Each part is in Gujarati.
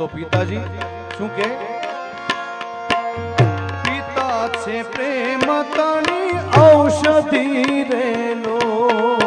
તો પિતાજી શું કે? પિતા છે પ્રેમ તણી ઔષધિ રેલો.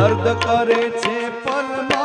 દર્દ કરે છે પલમાઈ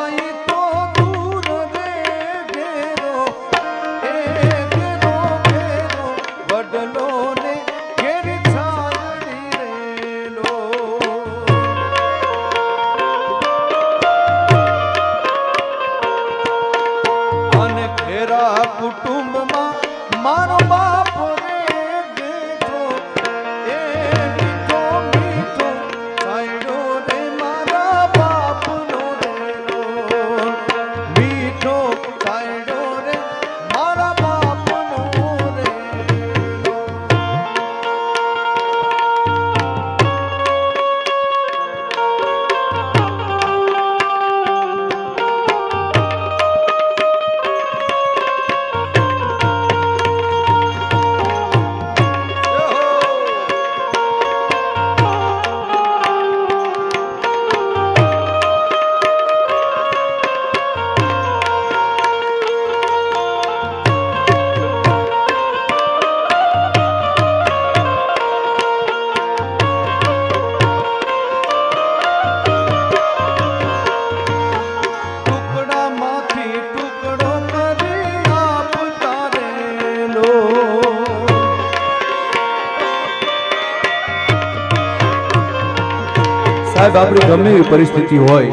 સાહેબ આપણી ગમે એવી પરિસ્થિતિ હોય.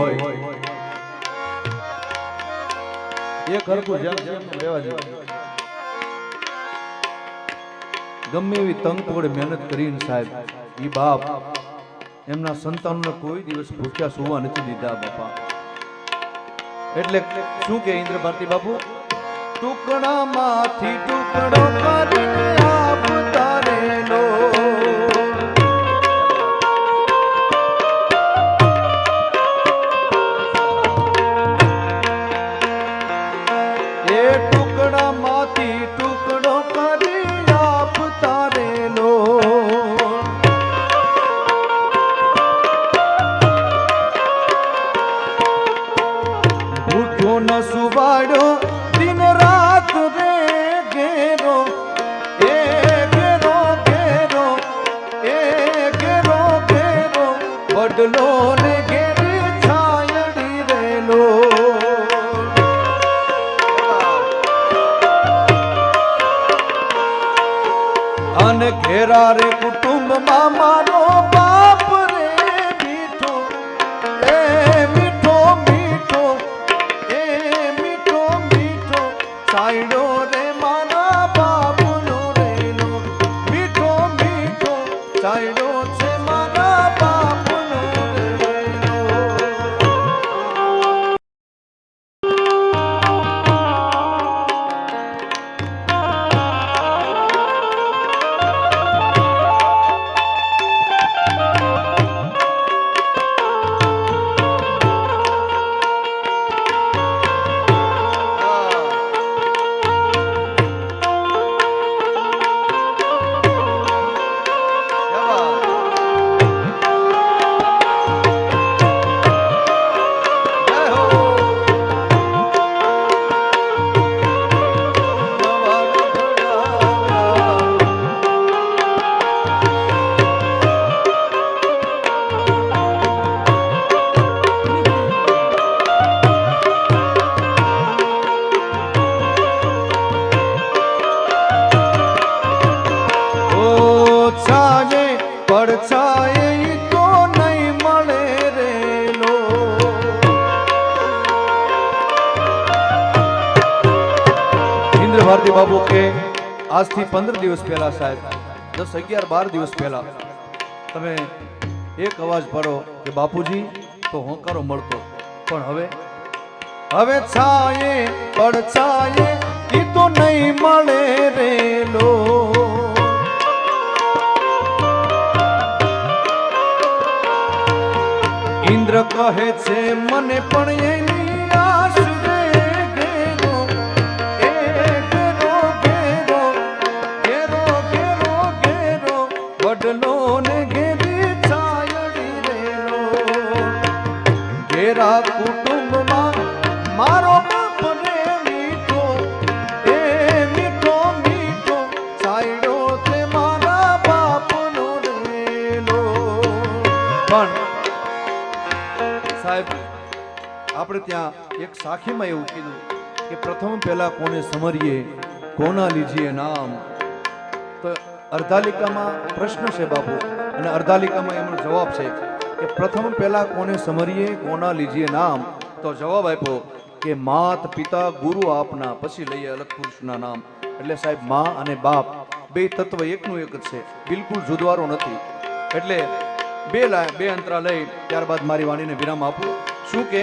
ગમે એવી તંગ મહેનત કરીને સાહેબ એ બાપ એમના સંતાનોને કોઈ દિવસ ભૂખ્યા સુવા નથી દીધા, બાપા. એટલે શું કે ઇન્દ્ર ભારતી બાપુ? ટુકડામાંથી ટુકડો કરીને આપતા અને ગોવિંદ ભારતી બાબુ કે આજથી પંદર દિવસ પહેલા સાહેબ, દસ અગિયાર બાર દિવસ પહેલા તમે એક અવાજ પાડો કે બાપુજી, તો હોંકારો મળતો. પણ હવે? હવે છાયે પડછાયે એ તો નહીં મળે રે લો. ઇન્દ્ર કહે છે, મને પણ એને એક સાખીમાં એવું કીધું કે પ્રથમ પહેલા કોને સમરીએ, કોના લીજીએ નામ? તો અર્ધાલિકામાં પ્રશ્ન છે બાપુ, અને અર્ધાલિકામાં એમનો જવાબ છે કે પ્રથમ પહેલા કોને સમરીએ, કોના લીજીએ નામ? તો જવાબ આપ્યો કે માત પિતા ગુરુ આપના, પછી લઈએ અલગ પુરુષના નામ. એટલે સાહેબ, મા અને બાપ બે તત્વ એકનું એક જ છે, બિલકુલ જુદવારો નથી. એટલે બે બે અંતરા લઈ ત્યારબાદ મારી વાણીને વિરામ આપું. શું કે?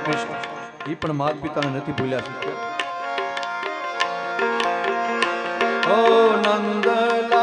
આપી એ પણ માત પિતાને નથી ભૂલ્યા છે? ઓ નંદલા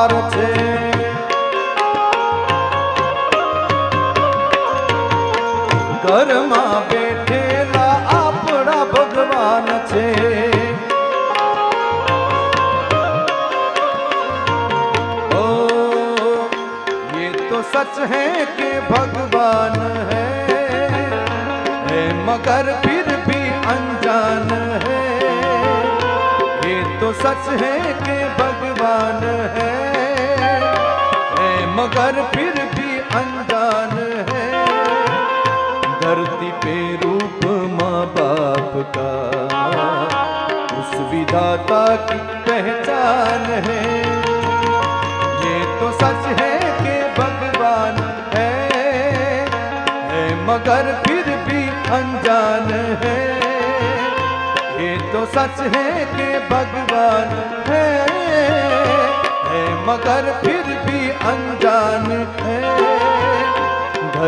ભાર છે. ઘરમાં બેઠેલા આપણા ભગવાન છે. ઓ યે તો સચ હે કે ભગવાન હે. मगर फिर भी अनजान है ये तो सच है कि भगवान है मगर फिर भी अनजान है। धरती पे रूप माँ बाप का। उस विधाता की पहचान है। ये तो सच है कि भगवान है, है मगर फिर भी अनजान है। ये तो सच है कि भगवान है, है मगर फिर भी अनजान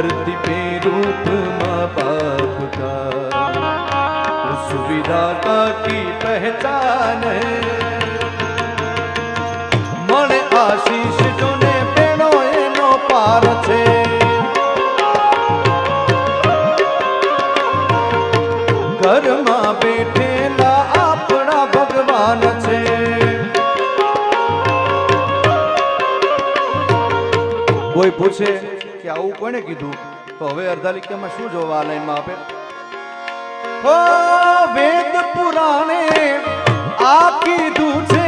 धरती पे रूप माँ बाप का उस विधाता की पहचान है મળે આશીષ જોને બેનો એનો પાર છે ઘરમાં બેઠેલા આપણા ભગવાન છે કોઈ પૂછે કે આવું કોને કીધું? તો હવે અડધા લીક્યામાં શું જોવા આ આપે? ઓ વેદ પુરાણે આ કીધું છે.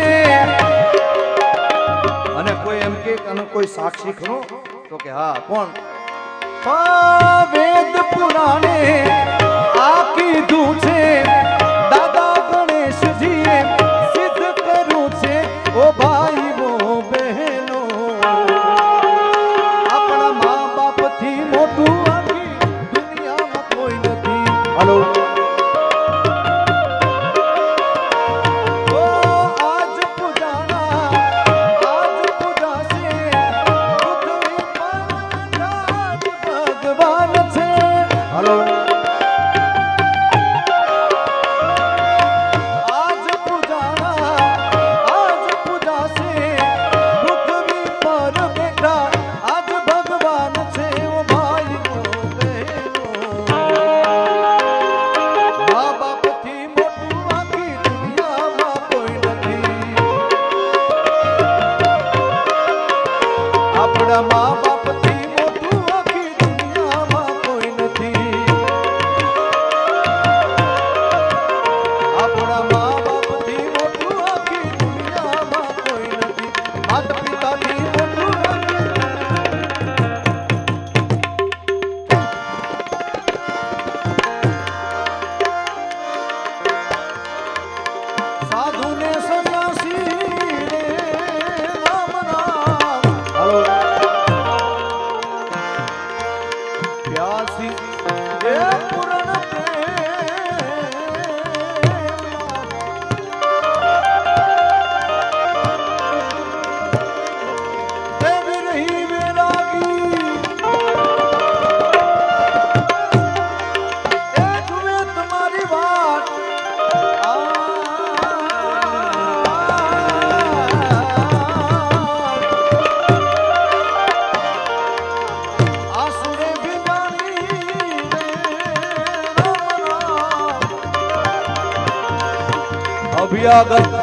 અને કોઈ એમ કે આનો કોઈ સાક્ષી ખરો તો કે હા, કોણ? વેદ પુરાણે આ કીધું છે. દાદા ગણેશજીએ નથી জগৎ